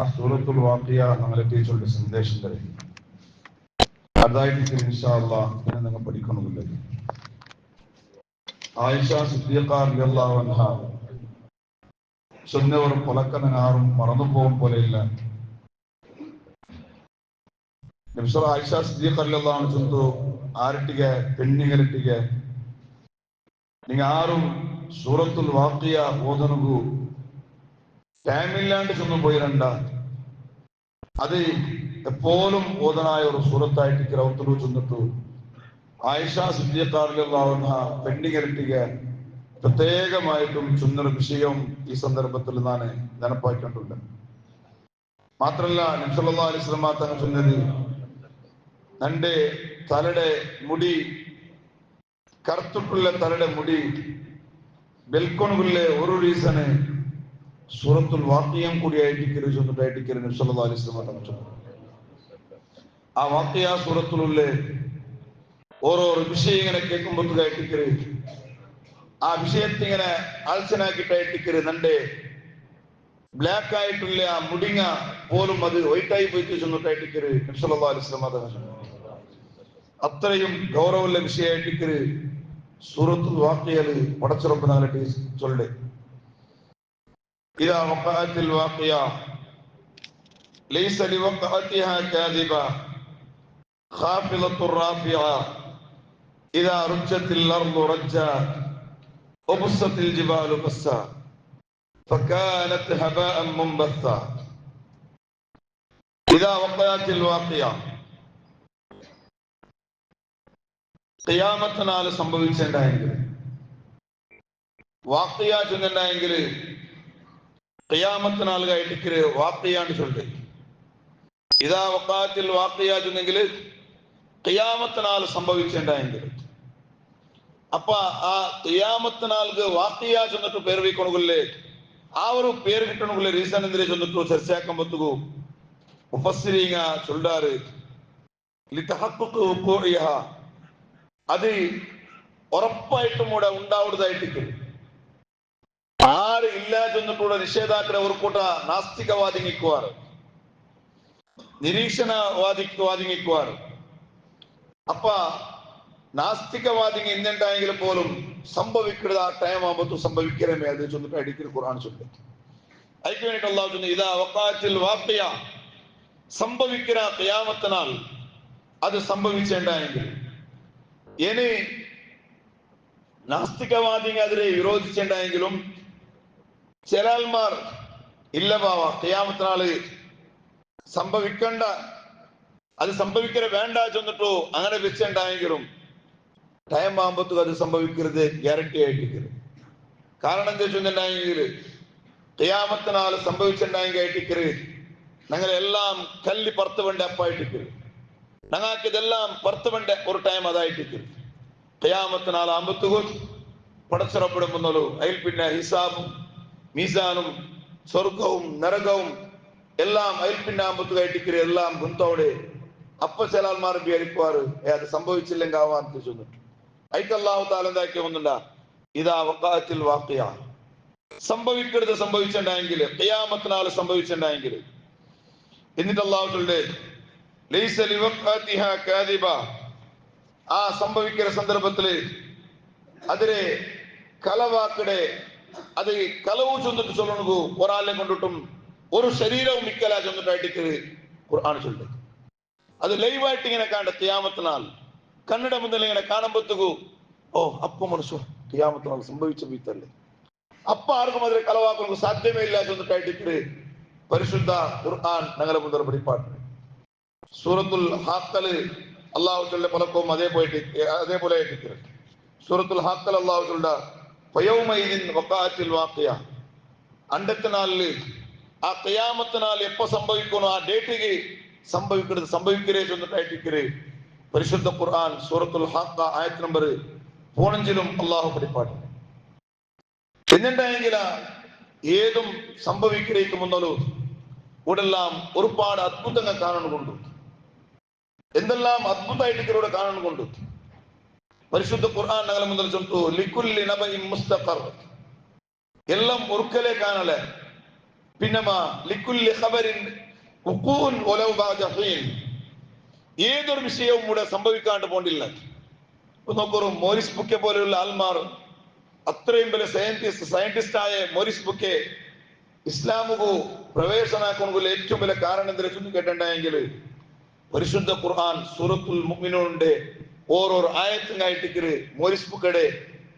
ആ സൂറത്തുൽ വാക്കിയ നമ്മളെ ടീച്ചറുടെ സന്ദേശം തരും. അതായിരിക്കും ഇൻഷാല്ല എന്ന് നിങ്ങൾ പഠിക്കണമില്ല ആയിഷ സിദ്ദീഖാർഹ ചൊന്നവർ പുലക്കനാറും മറന്നു പോകും പോലെയില്ല നിമിഷം ആയിഷ സിദ്ദീഖ് അല്ലാണ് ചൊന്നു ആരട്ടിക പെണ്ണിങ്ങരട്ടിಗೆ നിങ്ങൾ ആരും സൂറത്തുൽ വാക്കിയ ഓതനുಗೂ ടൈമില്ലാണ്ട് ചെന്ന് പോയിരണ്ട അത് എപ്പോഴും ഓതനായ ഒരു സുഹൃത്തായിട്ട് കിരവത്തുലു ചെന്നിട്ടു. ആയിഷ സിദ്ധിയക്കാരിലുള്ള പെണ്ണികരട്ടിക പ്രത്യേകമായിട്ടും ചുന്നർ വിഷയം ഈ സന്ദർഭത്തിൽ ഞാൻ നനപ്പാക്കിയിട്ടുണ്ട് മാത്രല്ല നബ്സല്ലാ അലിസ്ലമ തങ്ങൾ ചൊന്നത് തന്റെ തലയുടെ മുടി കറുത്തിട്ടുള്ള തലയുടെ മുടി ബെൽക്കോണുകളിലെ ഒരു റീസണ് സൂറത്തുൽ വാക്യം കൂടിയായിട്ട് ചൊന്നിട്ടായിട്ട് നബ്സല്ലാ അലിസ്ലമ തങ്ങൾ ചൊന്നത് ആ വാക്യ സൂറത്തിലുള്ള ഓരോ വിഷയം ഇങ്ങനെ കേൾക്കുമ്പോഴത്തേക്കായിട്ട് ആ വിഷയത്തെ ഇങ്ങനെ ആൾസനാക്കിയിട്ടായിട്ട് നന്റെ ബ്ലാക്ക് ആയിട്ടുള്ള ആ മുടിങ്ങ പോലും അത് വൈറ്റായി പോയിട്ട് ചെന്നിട്ടായിട്ട് നബ്സല്ലാ അലിസ്ലമ തങ്ങൾ ചൊന്നത് അത്രയും ഗൗരവമുള്ള വിഷയമായിട്ട് സൂറത്തുൽ വാക്കിയൽ പടച്ചുറപ്പ് നാളെ ചൊല്ലേ إذا وقعت الواقعة ليس لوقعتها كاذبة خافضة رافعة إذا رجت الأرض رجا وبست الجبال بسا فكانت هباء منبثا إذا وقعت الواقعة ഖിയാമത്തിനാല് സംഭവിച്ചിട്ടുണ്ടായെങ്കിൽ വാക്കിയ ചെന്നിട്ടുണ്ടായെങ്കിൽ ഖിയാമത്തിനാൾ കഴിഞ്ഞിട്ട് വാക്കിയാണ് ചൊല്ലി. ഇതാ വക്കാത്തിൽ വാക്കിയ ചെന്നെങ്കിൽ ഖിയാമത്തിനാൾ സംഭവിച്ചിട്ടുണ്ടായെങ്കിൽ അപ്പൊ ആ ഖിയാമത്തിനാൾക്ക് വാക്കിയ ചെന്നിട്ട് പേര് വയ്ക്കണമെങ്കിലേ ആ ഒരു പേര് കിട്ടണമെങ്കിലേ റീസൺ എന്തിനെ ചെന്നിട്ടു? ചർച്ചയാക്കുമ്പോഴത്തേക്കു മുഫസ്സിരിങ്ങ ചൊല്ലാറ്. അത് ഉറപ്പായിട്ടും കൂടെ ഉണ്ടാവുന്നതായിട്ട് ആര് ഇല്ല ചെന്നിട്ടുള്ള നിഷേധാക്കളെ ഒരു കൂട്ട നാസ്തികവാദിങ്ങിക്കുവാറ് നിരീക്ഷണവാദി വാദിങ്ങിക്കുവാറ് അപ്പ നാസ്തികവാദിങ്ങ ഇന്നുണ്ടായെങ്കിൽ പോലും സംഭവിക്കുന്നത് ആ ടൈം ആകുമ്പോൾ സംഭവിക്കലേ അത് ചൊന്നിട്ട് അടിക്കൽ ഖുർആൻ ചൊല്ലി അതിക്ക് വേണ്ടിയിട്ട് അള്ളാഹു ചൊല്ലി ഇതാ വക്കാത്തിൽ വാക്കിയ സംഭവിക്കുന്ന ഖിയാമത്തിനാൽ അത് സംഭവിച്ചേണ്ടായെങ്കിൽ. ഇനി നാസ്തികവാദിനെതിരെ വിരോധിച്ചിട്ടുണ്ടെങ്കിലും ചില ഇല്ല ബാവ ക്യാമത്തിനാൾ സംഭവിക്കണ്ട. അത് സംഭവിക്കരെ വേണ്ട ചെന്നിട്ടോ അങ്ങനെ വെച്ചുണ്ടായെങ്കിലും ടൈം ആകുമ്പോഴത്തേക്ക് അത് സംഭവിക്കരുത് ഗ്യാരണ്ടി ആയിട്ടിരിക്കരുത്. കാരണം എന്താ വെച്ചിട്ടുണ്ടെങ്കിൽ ക്യാമത്തിനാൾ സംഭവിച്ചിട്ടുണ്ടെങ്കിൽ ആയിട്ടിക്കരുത് ഞങ്ങളെല്ലാം കല്ലി പറത്ത് വേണ്ട അപ്പായിട്ടിക്കരുത് ഞങ്ങൾക്ക് ഇതെല്ലാം പറത്ത് വേണ്ട ഒരു ടൈം അതായിട്ടിരിക്കരുത് ആമ്പത്തുകൊണ്ട് പടച്ചിറപ്പെടുമ്പോന്നല്ലോ അതിൽ പിന്നെ ഹിസാബും മീസാനും സ്വർഗവും നരകവും എല്ലാം അതിൽ പിന്നെ ആകുമ്പോഴത്തേക്കായിട്ടിക്കര് എല്ലാം ഗുന്തോടെ അപ്പ ചെലാൽമാർ വിചാരിക്കുവാറ് അത് സംഭവിച്ചില്ലെങ്കിൽ ആവാൻ ചെന്നിട്ട് അയക്കല്ലാഹു താലെന്താക്കി ഒന്നുണ്ട ഇതാ വക്കാത്തിൽ വാക്കിയ സംഭവിക്കരുത് സംഭവിച്ചിട്ടുണ്ടായെങ്കിൽ കയ്യാമത്തിനാൾ സംഭവിച്ചിട്ടുണ്ടായെങ്കിൽ എന്നിട്ട് കാദിബ. ആ സംഭവിക്കുന്ന സന്ദർഭത്തിൽ അതിലെ കലവാക്കിടെ അത് കലവ് ചൊന്നിട്ട് ചൊല്ലണു ഒരാളെ കൊണ്ടിട്ടും ഒരു ശരീരവും മിക്കല ചൊന്നിട്ടായിട്ട് ഖുർആൻ ചൊല്ലു അത് ലൈവായിട്ട് ഇങ്ങനെ കാണണ്ട തിയാമത്തിനാൽ കണ്ണട മുന്നിൽ ഇങ്ങനെ കാണുമ്പോഴത്തേക്കു ഓ അപ്പൊ മനസ്സു തിയാമത്തിനാൽ സംഭവിച്ച വീത്തല്ലേ അപ്പൊ ആർക്കും അതിലെ കലവാക്കുന്നു സാധ്യമേ ഇല്ല ചൊന്നിട്ടായിട്ട് പരിശുദ്ധ ഖുർആൻ ഞങ്ങളെ മുതൽ പഠിപ്പാട്ട് സൂറത്തുൽ ഹാക്കൽ അള്ളാഹു ചൊല്ല പലക്കും അതേപോലെ അതേപോലെ സൂറത്തുൽ ഹാക്കൽ അള്ളാഹു ചൊല്ല പയവുമൈദിൻ വക്കാറ്റിൽ വാക്കിയ അണ്ടത്തിനാലിൽ ആ കയാമത്തിനാൽ എപ്പോ സംഭവിക്കണോ? ആ ഡേറ്റിക്ക് സംഭവിക്കുന്നത് സംഭവിക്കരേ ചെന്നിട്ടായിട്ടിക്കര് പരിശുദ്ധ ഖുർആൻ സൂറത്തുൽ ഹാക്ക ആയത്ത് നമ്പർ പോണഞ്ചിലും അള്ളാഹു പഠിപ്പാട്ട് എന്നിട്ടായെങ്കിൽ ഏതും സംഭവിക്കരേക്ക് മുന്നോലു ഇവിടെല്ലാം ഒരുപാട് അത്ഭുതങ്ങൾ കാണുന്നുണ്ട്. എന്തെല്ലാം അത്ഭുതമായിട്ട് ഇവിടെ കാണുന്നുണ്ട്. പരിശുദ്ധ ഖുർആൻ ഞങ്ങളെ മുതൽ ചൊല്ലുന്നു ലിക്കുല്ലി നബഇൻ മുസ്തഖർ എല്ലാം ഒറുക്കലേ പിന്നമാ ലിക്കുല്ലി ഖബരിൻ ഉഖൂൻ വലൗ ബഅദ ഏതൊരു വിഷയവും ഇവിടെ സംഭവിക്കാണ്ട് പോണ്ടില്ല. ഇപ്പൊ നോക്കൂ മോറിസ് ബുക്കെ പോലെയുള്ള ആൾമാർ അത്രയും വലിയ സയന്റിസ്റ്റ് സയന്റിസ്റ്റ് ആയ മോറിസ് ബുക്കെ ഇസ്ലാമുകു പ്രവേശനാക്കുന്നതിൽ ഏറ്റവും വലിയ കാരണം എന്തെങ്കിലും ചൊല്ലി കേട്ടിട്ടുണ്ടെങ്കിൽ പരിശുദ്ധ ഖുർആൻ സൂറത്തുൽ ಓರೋರು ಆಯತ್ತಂಗ ಇಟ್ಟಿಕ್ಕಿರಿ ಮೋರಿಸ್ಬು ಕಡೆ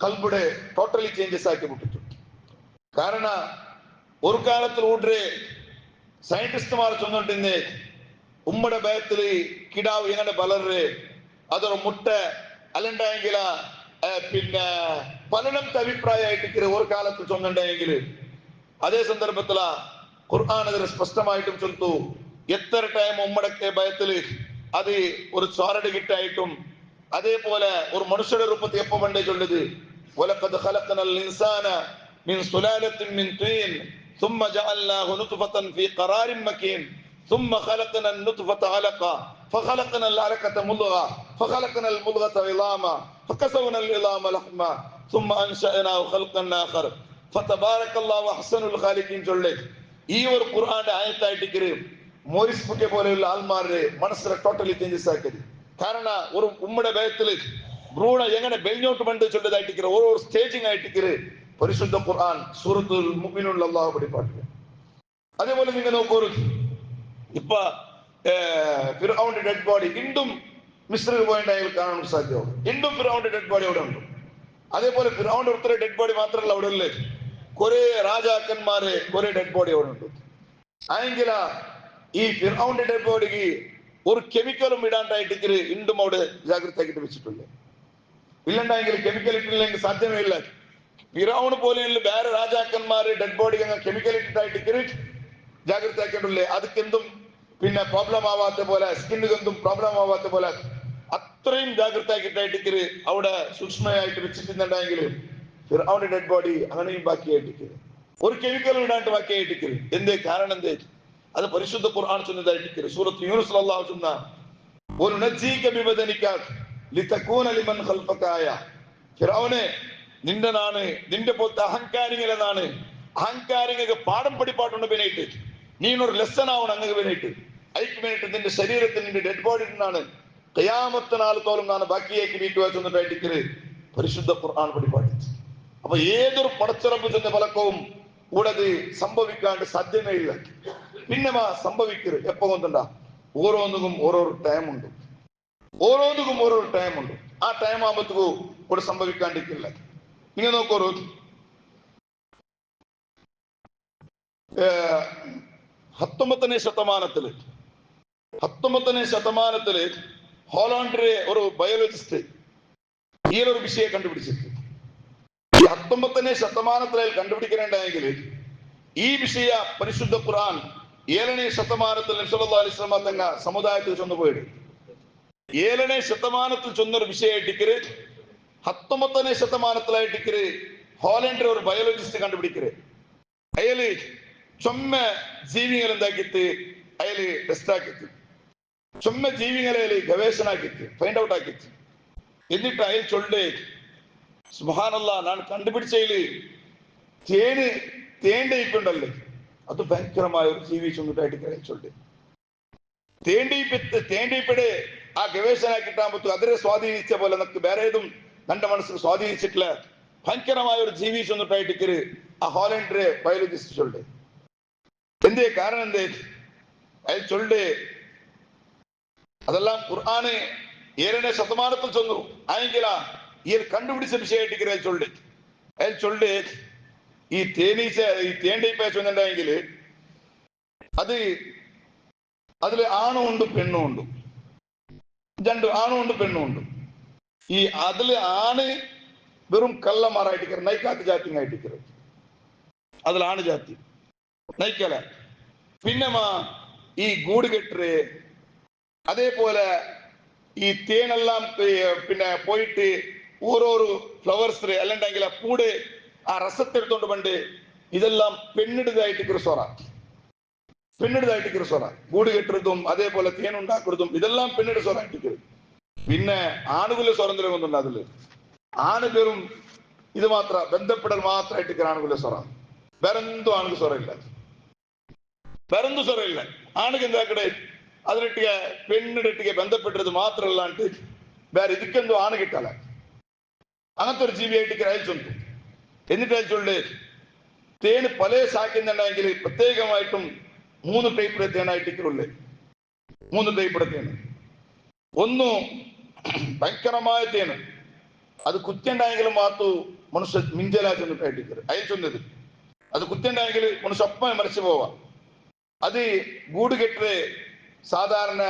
ಕಲ್ಪಡೆ ಟೋಟಲಿ ಚೇಂಜಸ್ ಆಗಿ ಬಿಟ್ಟಿತ್ತು ಕಾರಣ ஒரு காலத்தில் ஊற்று சயின்டிஸ்டுமார் சொல்லிட்டு உம்மட பயத்தில் கிடாவு எங்கட பலரு அதோட முட்டை அலண்டாங்களா பின்ன பலனம் அபிப்பிராயம் ஆயிட்டு ஒரு காலத்தில் சொன்னண்டாங்க அதே சந்தர்ப்பத்தில் குர்ஆனதில் ஸ்பஷ்டமாயிட்டும் சொல்லிட்டு எத்தனை டைம் உம்மடக்கே பயத்தில் அது ஒரு சாரடு கிட்ட ஆயிட்டும். കിട്ടായിട്ടും അതേപോലെ ഒരു മനുഷ്യരുടെ രൂപത്തിൽ എപ്പോ പണ്ടേ ചൊല്ലത് ولقد خلقنا الإنسان من سلالة من طين ثم جعلناه نطفة في قرار مكين ثم خلقنا النطفة علقة فخلقنا العلقة مضغة فخلقنا المضغة عظاما فكسونا العظام لحما ثم أنشأناه خلقا آخر فتبارك الله أحسن الخالقين ചൊല്ലേ ഈ ഒരു ഖുർആന്റെ ആയത്തായിട്ട് മോറിസ് ബുക്കെ പോലെയുള്ള ആൾമാരുടെ മനസ്സിനെ ടോട്ടലി ചേഞ്ചസ് ആക്കിയത് കാരണം ഒരു ഉമ്മയുടെ ഭയത്തിൽ ഭ്രൂണ എങ്ങനെ ബെഞ്ഞോട്ട് പണ്ട് ചൊല്ലതായിട്ട് ഓരോ സ്റ്റേജിങ് ആയിട്ട് പരിശുദ്ധ ഖുർആൻ സൂറത്തുൽ മുഅ്മിനുള്ള അള്ളാഹു പഠിപ്പാട്ടില്ല അതേപോലെ നിങ്ങൾ നോക്കൂ ഇപ്പൊ ഫിറൗണ്ട് ഡെഡ് ബോഡി വീണ്ടും മിശ്രിൽ പോയിട്ട് അയാൾ കാണാൻ സാധ്യത വീണ്ടും ഫിറൗണ്ട് ഡെഡ് ബോഡി അവിടെ ഉണ്ട് അതേപോലെ ഫിറൗണ്ട് ഒരുത്തരെ ഡെഡ് ബോഡി മാത്രമല്ല അവിടെ ഉള്ളത് കുറെ രാജാക്കന്മാരെ കുറെ ഡെഡ് ബോഡി അവിടെ ഉണ്ട് ആയെങ്കില ഈ ഫിറൗണ്ട് ഡെഡ് ബോഡിക്ക് ഒരു കെമിക്കലും ഇടാണ്ടായിട്ട് ഇണ്ടും അവിടെ ജാഗ്രതയായിട്ട് ആക്കിയിട്ട് വെച്ചിട്ടുണ്ട്. ഇല്ലണ്ടായെങ്കിൽ കെമിക്കൽ ഇട്ടില്ലെങ്കിൽ സാധ്യമേ ഇല്ല ഫിറൗൺ പോലെയുള്ള വേറെ രാജാക്കന്മാർ ഡെഡ് ബോഡി കെമിക്കൽ ഇട്ടിട്ടായിട്ട് ജാഗ്രത ആക്കിയിട്ടുള്ളേ അതൊക്കെന്തും പിന്നെ പ്രോബ്ലം ആവാത്ത പോലെ സ്കിന്നുകെന്തും പ്രോബ്ലം ആവാത്ത പോലെ അത്രയും ജാഗ്രത ആക്കിയിട്ടായിട്ട് അവിടെ സൂക്ഷ്മമായിട്ട് വെച്ചിട്ടുണ്ടെങ്കിൽ ഫിറൗണ്ട് ഡെഡ് ബോഡി അങ്ങനെയും ബാക്കിയായിട്ട് ഒരു കെമിക്കലും ഇടാണ്ട് ബാക്കിയായിട്ട് എന്തേ? കാരണം എന്തേ? അത് പരിശുദ്ധ ഖുർആൻ ചൊന്നതായിട്ട് സൂറത്ത് യൂനുസ് അല്ലാഹു ചൊന്ന ഒരു നജീക ബിബദനിക ലിതകൂന ലിമൻ ഖൽഫകായ ഫിറൗനെ നിന്റെ നാണ് നിന്റെ പോലത്തെ അഹങ്കാരികളെന്നാണ് അഹങ്കാരിങ്ങൾക്ക് പാഠം പഠിപ്പാട്ടുണ്ട് പിന്നായിട്ട് നീ ഒരു ലെസൺ ആവണം അങ്ങ് അതിക്ക് വേണ്ടിയിട്ട് നിന്റെ ശരീരത്തിൽ നിന്റെ ഡെഡ് ബോഡി നിന്നാണ് കയാമത്തെ നാളത്തോളം നാണ് ബാക്കിയേക്ക് വീട്ടു ചെന്നിട്ടായിട്ട് പരിശുദ്ധ ഖുർആൻ പഠിപ്പാടിച്ചു അപ്പൊ ഏതൊരു പടച്ചിറപ്പ് ചെന്ന ഫലക്കവും കൂടത് സംഭവിക്കാണ്ട് സാധ്യമേ ഇല്ല. പിന്നെ സംഭവിക്കരുത് എപ്പോ കൊണ്ടുണ്ടാ ഓരോന്നിനും ഓരോരോ ടൈം ഉണ്ട് ഓരോന്നിനും ഓരോരോ ടൈം ഉണ്ട് ആ ടൈം ആകുമ്പോഴത്തേക്കും ഇവിടെ സംഭവിക്കാണ്ടിരിക്കില്ല നിങ്ങൾ നോക്കൂ ಹತ್ತೊಂಬತ್ತನೇ ಶತಮಾನದಲ್ಲಿ ಹತ್ತೊಂಬತ್ತನೇ ಶತಮಾನದಲ್ಲಿ ഹോളാണ്ടിലെ ഒരു ബയോളജിസ്റ്റ് ഈ ഒരു വിഷയം കണ്ടുപിടിച്ചിട്ട് ഈ ಹತ್ತೊಂಬತ್ತನೇ ശതമാനത്തിൽ കണ്ടുപിടിക്കണുണ്ടെങ്കിൽ ഈ വിഷയ പരിശുദ്ധ ഖുർആൻ ಏಳನೇ ശതമാനത്തിൽ ನಬ್ಸಲ್ಲಾ ಅಲಿಸ್ಲಾಮ ತಂಗ ಸಮುದಾಯത്തിൽ ಚೊಂದು ಪೋಯಿಡು ಏಳನೇ ಶತಮಾನದಲ್ಲಿ ಚೊಂದೊರು ವಿಷಯ ಇಟ್ಟಿಕ್ಕರೆ ಹತ್ತೊಂಬತ್ತನೇ ഒരു ബയോളജിസ്റ്റ് കണ്ടുപിടിക്കര് അയൽ ചൊമ്മ ജീവികൾ എന്താക്കിത്ത് അയൽ ടെസ്റ്റ് ആക്കിത്ത് ചൊമ്മ ജീവികളെ അയാൾ ഗവേഷണ ആക്കിത്ത് ഫൈൻഡ് ഔട്ട് ആക്കിത്ത് എന്നിട്ട് അയൽ ചൊണ്ടേ സുഹാനല്ല ഞാൻ കണ്ടുപിടിച്ചതിൽ തേന് തേന്റെ ഇപ്പുണ്ടല്ലേ അത് ഭയങ്കരമായ ഒരു ജീവി ചൊന്നിട്ടായിട്ട് അയാൾ ചൊല്ലേ. തേണ്ടയിപ്പ് തേണ്ടയിപ്പടെ ആ ഗവേഷണ കിട്ടാൻ അതിനെ സ്വാധീനിച്ച പോലെ നമുക്ക് വേറെ ഏതും തന്റെ മനസ്സിൽ സ്വാധീനിച്ചിട്ടില്ല. ഭയങ്കരമായ ഒരു ജീവി ചൊന്നിട്ടായിട്ട് ആ ഹോളണ്ടിലെ ബയോളജിസ്റ്റ് ചൊല്ലേ. എന്തേ കാരണം എന്തേ? അയാൾ ചൊല്ലേ അതെല്ലാം ഖുർആന് ഏഴನೇ ശതമാനത്തിൽ ചൊന്നു. ആയെങ്കില ഇയാൾ കണ്ടുപിടിച്ച വിഷയമായിട്ട് അയാൾ ചൊല്ലേ. അയാൾ ചൊല്ലേ ഈ തേനീച്ച ഈ തേണ്ടീപ്പ ചൊന്നുണ്ടെങ്കിൽ അത് അതിൽ ആണും ഉണ്ട് പെണ്ണും ഉണ്ട് രണ്ട് ആണും ഉണ്ട് പെണ്ണും ഉണ്ട് ഈ അതിൽ ആണ് വെറും കള്ളമാറായിട്ട് നൈക്കാത്ത ജാത്തിങ് ആയിട്ട് അതിൽ ആണ് ജാതി. നയിക്കല പിന്നെ ഈ ഗൂട് കെട്ടറ് അതേപോലെ ഈ തേനെല്ലാം പിന്നെ പോയിട്ട് ഓരോരോ ഫ്ലവേഴ്സ് അല്ലണ്ടെങ്കിൽ ആ പൂട് ആ റസത്ത് എടുത്തുകൊണ്ട് പണ്ട് ഇതെല്ലാം പെണ്ണിടുതായിട്ട് ക്രിസ്വറ പെണ്ണിടുതായിട്ട് ക്രിസ്വറ കൂട് കെട്ടിടത്തും അതേപോലെ തേൻ ഉണ്ടാക്കുന്നതും ഇതെല്ലാം പെണ്ണിട് സ്വറായിട്ട് പിന്നെ ആണുകുല സ്വാതന്ത്ര്യം ഒന്നുണ്ട് അതില് ആണുകളും ഇത് മാത്ര ബന്ധപ്പെടൽ മാത്രമായിട്ട് ആണുകുല സ്വറ വേറെന്തോ ആണുക സ്വറ ഇല്ല വേറെന്തോ സ്വറ ഇല്ല ആണുക എന്താക്കടെ അതിനിട്ടിക പെണ്ണിടിട്ടിക ബന്ധപ്പെട്ടത് മാത്രമല്ലാണ്ട് വേറെ ഇതിക്കെന്തോ ആണ് കിട്ടാല അങ്ങനത്തെ ഒരു ജീവിയായിട്ട് അയച്ചുണ്ട് എന്നിട്ട് വെച്ചുകൊണ്ട് തേൻ പല ശാഖയുന്നുണ്ടെങ്കിൽ പ്രത്യേകമായിട്ടും മൂന്ന് ടൈപ്പിലെ തേനായിട്ട് ഇക്കുള്ളത് മൂന്ന് ടൈപ്പിലെ തേന് ഒന്ന് ഭയങ്കരമായ തേന് അത് കുറ്റുണ്ടായെങ്കിൽ മാത്തു മനുഷ്യ മിഞ്ചല ചെന്നിട്ടായിട്ട് അയച്ചത് അത് കുറ്റുണ്ടായെങ്കിൽ മനുഷ്യ അപ്പം മരിച്ചു പോവാം. അത് ഗൂടുകെട്ടിൽ സാധാരണ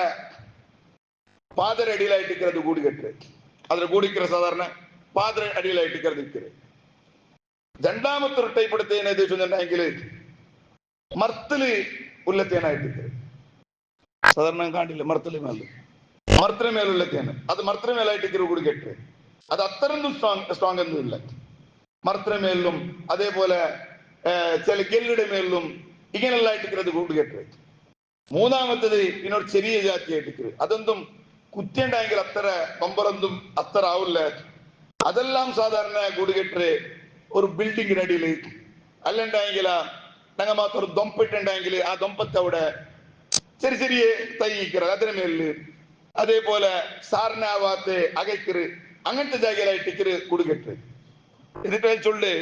പാതര അടിയിലായിട്ട് ഇരിക്കുന്നത് ഗൂടുകെട്ടിൽ അതിൽ കൂടിക്കിற സാധാരണ പാതര അടിയിലായിട്ട് ഇരിക്കുന്നത് രണ്ടാമത്തെ ഒരു ടൈപ്പ് എടുത്തതിനെ വെച്ചിട്ടുണ്ടെങ്കിൽ മർത്തൽ ഉള്ളത്തേനായിട്ടിരിക്കരുത് സാധാരണ കാണില്ല മർത്തൽ മേൽ മർത്തല മേലുള്ളത്തേന് അത് മർത്തല മേലായിട്ടിരിക്കുന്ന കൂടി കെട്ട്. അത് അത്രയൊന്നും സ്ട്രോങ് സ്ട്രോങ് ഒന്നുമില്ല മർത്തല മേലിലും അതേപോലെ ഏർ, ചില ഗെല്ലിയുടെ മേലിലും ഇങ്ങനെയുള്ള ആയിട്ടിരിക്കുന്നത് കൂടി കെട്ട്. മൂന്നാമത്തത് ഇതിനൊരു ചെറിയ ജാതിയായിട്ട് അതൊന്നും കുത്തിയുണ്ടായെങ്കിൽ അത്ര പമ്പറൊന്നും അത്ര ആവില്ല. അതെല്ലാം സാധാരണ കൂടുകെട്ട് ஒரு பில்டிங் அடியில் அல்லண்டாங்களா நாங்க மாத்திர தொம்பிட்டுண்டாങ്കിൽ ആ ദൊമ്പത്തവിടെ ചെറിയ ചെറിയ തൈക്കുന്നത് അതിന് അതേപോലെ സാറിനാവാത്ത അകയ്ക്കറ് അങ്ങനത്തെ ജാഗയിലായിട്ട് ഇക്കറ് കൊടുക്കട്ട് എന്നിട്ട് വെച്ചുള്ളു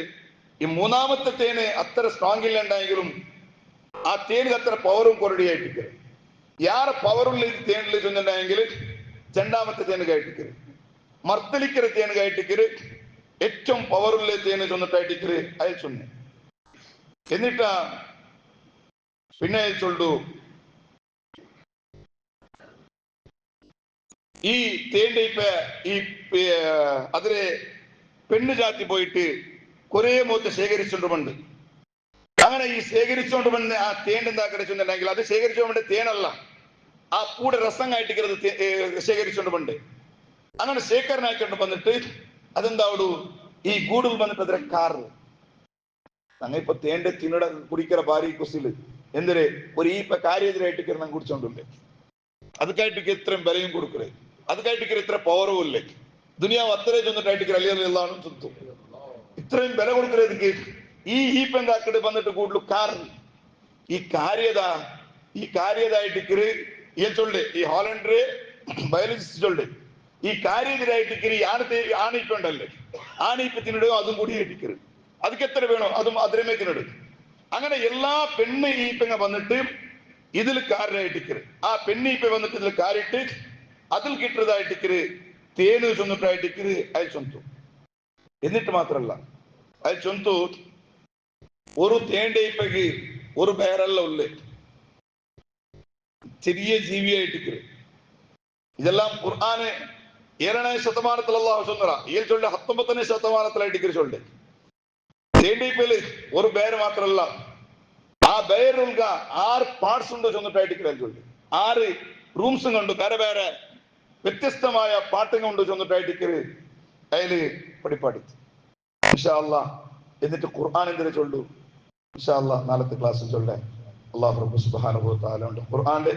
ഈ മൂന്നാമത്തെ തേന് അത്ര സ്ട്രോങ് ഇല്ലണ്ടെങ്കിലും ആ തേനിൽ അത്ര പവറും കുറടിയായിട്ടിരിക്കുക യാറ പവറുള്ള തേനിൽ ചെന്നിട്ടുണ്ടെങ്കിൽ രണ്ടാമത്തെ തേന് കയറ്റിക്കരുത് മർത്തലിക്കര തേന് കയറ്റിക്കരുത് ഏറ്റവും പവറുള്ള തേന് ചൊന്നിട്ടായിട്ടിക്കര് അയൽ അയച്ചു എന്നിട്ടാ പിന്നെ അയൽ ഈ തേന്റെ ഇപ്പ ഈ അതിലെ പെണ്ണു ചാത്തി പോയിട്ട് കുറേ മൂത്ത് ശേഖരിച്ചുകൊണ്ടുമുണ്ട് അങ്ങനെ ഈ ശേഖരിച്ചുകൊണ്ട് വന്ന് ആ തേൻ എന്താ കിടച്ചുണ്ടെങ്കിൽ അത് ശേഖരിച്ചുകൊണ്ട് തേനല്ല. ആ കൂടെ രസം കാട്ടിക്കുന്നത് ശേഖരിച്ചുകൊണ്ട് വണ്ട് അങ്ങനെ ശേഖരനാക്കിക്കൊണ്ട് വന്നിട്ട് ಅದಂದವಳು ಈ ಗೂಡು ಬಂದ್ಬಿಟ್ಟದ್ರೆ ಕಾರು ನಂಗಿಪ್ಪ ತೇಂಡೆ ತಿನ್ನಡ ಕುಡಿಕರ ಭಾರಿ ಕುಸಿಲು ಎಂದರೆ ഒരു ഈ കാര്യത്തിലായിട്ട് കിരണം കുടിച്ചോണ്ടില്ലേ? അതുക്കായിട്ട് ഇത്രയും വിലയും കൊടുക്കലേ. അതുക്കായിട്ട് ഇത്ര പവറും ഇല്ലേ? ദുനിയാവ് അത്രേ ചെന്നിട്ടായിട്ട് അല്ലിയല്ലാണ് തിന്നും. ഇത്രയും ബല കൊടുക്കലേ ഈ ഹീപ്പ് എന്താക്കിട്ട് വന്നിട്ട് കൂടുതൽ കാർ ഈ കാര്യത ഈ കാര്യതായിട്ട് ഏൻ ചൊല്ലേ? ഈ ഹോളണ്ടർ ബയോളജിസ്റ്റ് ചൊല്ലേ? ഈ കാര്യത്തിലായിട്ട് ആണ് ആണിപ്പുണ്ടല്ലേ ആണിപ്പ് തിന്നിടുകയോ അതും കൂടി ഇട്ടിക്കറ് ಅದಕ್ಕೆ എത്ര വേണോ അതും അതിരമേ തിന്നിടും അങ്ങനെ എല്ലാ പെണ്ണ് ഈപ്പങ്ങ വന്നിട്ട് ഇതിൽ കാരനായിട്ടിക്കറ് ആ പെണ്ണ് ഈപ്പ വന്നിട്ട് ഇതിൽ കാരിട്ട് അതിൽ കിട്ടുന്നതായിട്ടിക്കറ് തേന് ചൊന്നിട്ടായിട്ടിക്കറ് അയൽ ചൊന്തു എന്നിട്ട് മാത്രല്ല അയൽ ചൊന്തു ഒരു തേണ്ടയിപ്പക്ക് ഒരു പേരല്ല ഉള്ളു ചെറിയ ജീവിയായിട്ട് ഇതെല്ലാം ഖുർആന് ഏഴನೇ ശതമാനത്തിൽ അള്ളാഹു ചൊന്നറ ഈ ചൊല്ല് ഹത്തൊമ്പത്തನೇ ശതമാനത്തിലായിട്ട് ചൊല്ല്. തേണ്ടയിപ്പൽ ഒരു പേര് മാത്രമല്ല. ആ ബേരുൽക ആറ് പാർട്സ് ഉണ്ട് ചൊന്നിട്ടായിട്ട് ചൊല്ല്. ആറ് റൂംസും കണ്ടു. വേറെ വേറെ വ്യത്യസ്തമായ പാട്ടുകൾ കൊണ്ട് ചൊന്നിട്ടായിട്ട് അതിൽ പഠിപ്പാടി ഇൻഷാ എന്നിട്ട് ഖുർആൻ എന്തിനെ ചൊല്ലു? ഇൻഷാ നാലത്തെ ക്ലാസ്സിൽ ചൊല്ലേ. അള്ളാഹു റബ്ബ് സുബാനുഭവത്താലുണ്ട് ഉണ്ട്. ഖുർആന്റെ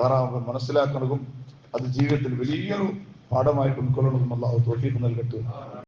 ധാരാളം മനസ്സിലാക്കുന്നതും അത് ജീവിതത്തിൽ വലിയൊരു പാഠമായിട്ട് ഉൾക്കൊള്ളണമെന്നും അള്ളാഹു നൽകട്ടെ.